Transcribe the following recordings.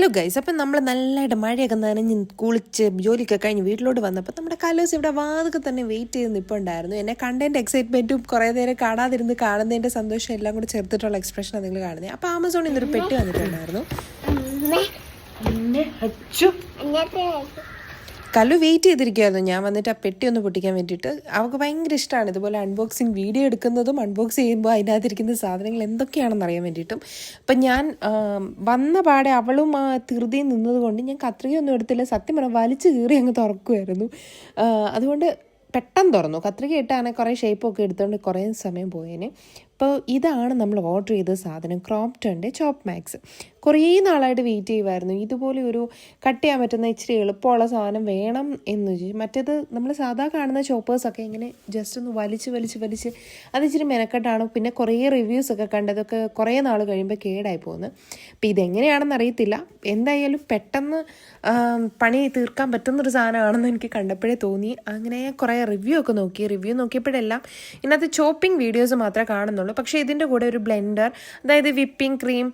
Hello guys അപ്പം നമ്മൾ നല്ലതായിട്ട് മഴയൊക്കെ നനഞ്ഞ് കുളിച്ച് ജോലിയൊക്കെ കഴിഞ്ഞ് വീട്ടിലോട്ട് വന്നപ്പോൾ നമ്മുടെ കലോസ് ഇവിടെ വാതൊക്കെ തന്നെ വെയിറ്റ് ചെയ്ത് നിൽപ്പുണ്ടായിരുന്നു എന്നെ കണ്ടതിന്റെ എക്സൈറ്റ്മെന്റും കുറേ നേരം കാണാതിരുന്ന് കാണുന്നതിന്റെ സന്തോഷം എല്ലാം കൂടി ചേർത്തിട്ടുള്ള എക്സ്പ്രഷനാണ് നിങ്ങൾ കാണുന്നത്. അപ്പോൾ ആമസോണിൽ നിന്നൊരു പെട്ടി വന്നിട്ടുണ്ടായിരുന്നു. കല്ലു വെയിറ്റ് ചെയ്തിരിക്കുകയായിരുന്നു ഞാൻ വന്നിട്ട് ആ പെട്ടി ഒന്ന് പൊട്ടിക്കാൻ വേണ്ടിയിട്ട്. അവൾക്ക് ഭയങ്കര ഇഷ്ടമാണ് ഇതുപോലെ അൺബോക്സിങ് വീഡിയോ എടുക്കുന്നതും അൺബോക്സ് ചെയ്യുമ്പോൾ അതിനകത്തിരിക്കുന്ന സാധനങ്ങൾ എന്തൊക്കെയാണെന്ന് അറിയാൻ വേണ്ടിയിട്ടും. അപ്പം ഞാൻ വന്ന പാടെ അവളും ആ തീർതി നിന്നതുകൊണ്ട് ഞാൻ കത്രികയൊന്നും എടുത്തില്ല. സത്യം പറഞ്ഞാൽ വലിച്ചു കീറി അങ്ങ് തുറക്കുമായിരുന്നു അതുകൊണ്ട് പെട്ടെന്ന് തുറന്നു. കത്രിക ഇട്ടാണ് കുറേ ഷേപ്പൊക്കെ എടുത്തുകൊണ്ട് കുറേ സമയം പോയേനെ. അപ്പോൾ ഇതാണ് നമ്മൾ ഓർഡർ ചെയ്ത സാധനം ക്രോപ്റ്റന്റെ ചോപ്പ് മാക്സ് കുറേ നാളായിട്ട് വെയിറ്റ് ചെയ്യുമായിരുന്നു ഇതുപോലെ ഒരു കട്ട് ചെയ്യാൻ പറ്റുന്ന ഇച്ചിരി എളുപ്പമുള്ള സാധനം വേണം എന്ന് ചോദിച്ചു മറ്റേത് നമ്മൾ സാധാ കാണുന്ന ചോപ്പേഴ്സൊക്കെ ഇങ്ങനെ ജസ്റ്റ് ഒന്ന് വലിച്ച് വലിച്ച് വലിച്ച് അത് ഇച്ചിരി മെനക്കെട്ടാണ്. പിന്നെ കുറേ റിവ്യൂസ് ഒക്കെ കണ്ടതൊക്കെ കുറേ നാൾ കഴിയുമ്പോൾ കേടായി പോകുന്നു. അപ്പോൾ ഇതെങ്ങനെയാണെന്ന് അറിയത്തില്ല. എന്തായാലും പെട്ടെന്ന് പണി തീർക്കാൻ പറ്റുന്നൊരു സാധനമാണെന്ന് എനിക്ക് കണ്ടപ്പോഴേ തോന്നി. അങ്ങനെ കുറേ റിവ്യൂ ഒക്കെ നോക്കി. റിവ്യൂ നോക്കിയപ്പോഴെല്ലാം ഇന്നത്തെ ചോപ്പിംഗ് വീഡിയോസ് മാത്രമേ കാണുന്നുള്ളൂ. പക്ഷേ ഇതിന്റെ കൂടെ ഒരു ബ്ലെൻഡർ അതായത് വിപ്പിംഗ് ക്രീം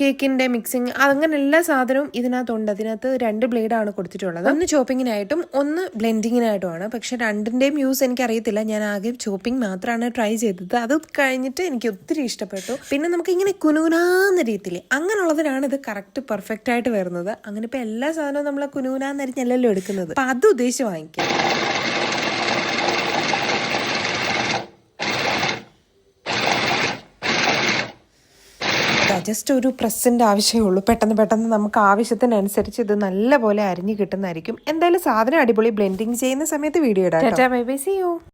കേക്കിന്റെ മിക്സിങ് അങ്ങനെ എല്ലാ സാധനവും ഇതിനകത്തുണ്ട്. അതിനകത്ത് രണ്ട് ബ്ലേഡാണ് കൊടുത്തിട്ടുള്ളത്. ഒന്ന് ചോപ്പിങ്ങിനായിട്ടും ഒന്ന് ബ്ലെൻഡിങ്ങിനായിട്ടുമാണ്. പക്ഷേ രണ്ടിന്റെയും യൂസ് എനിക്കറിയത്തില്ല. ഞാൻ ആകെ ചോപ്പിംഗ് മാത്രമാണ് ട്രൈ ചെയ്തത്. അത് കഴിഞ്ഞിട്ട് എനിക്ക് ഒത്തിരി ഇഷ്ടപ്പെട്ടു. പിന്നെ നമുക്ക് ഇങ്ങനെ കുനുകുനാന്ന് രീതിയിൽ അങ്ങനെയുള്ളതിനാണ് ഇത് കറക്റ്റ് പെർഫെക്റ്റ് ആയിട്ട് വരുന്നത്. അങ്ങനെ ഇപ്പോൾ എല്ലാ സാധനവും നമ്മൾ കുനുകുനാന്നരിഞ്ഞല്ലല്ലോ എടുക്കുന്നത്. അപ്പം അത് ഉദ്ദേശിച്ച് വാങ്ങിക്കാം. ജസ്റ്റ് ഒരു പ്രസിന്റെ ആവശ്യമേ ഉള്ളൂ. പെട്ടെന്ന് പെട്ടെന്ന് നമുക്ക് ആവശ്യത്തിനനുസരിച്ച് ഇത് നല്ലപോലെ അരിഞ്ഞു കിട്ടുന്നതായിരിക്കും. എന്തായാലും സാധനം അടിപൊളി ബ്ലെൻഡിങ് ചെയ്യുന്ന സമയത്ത് വീഡിയോ ഇടാം ബൈ ബൈ യു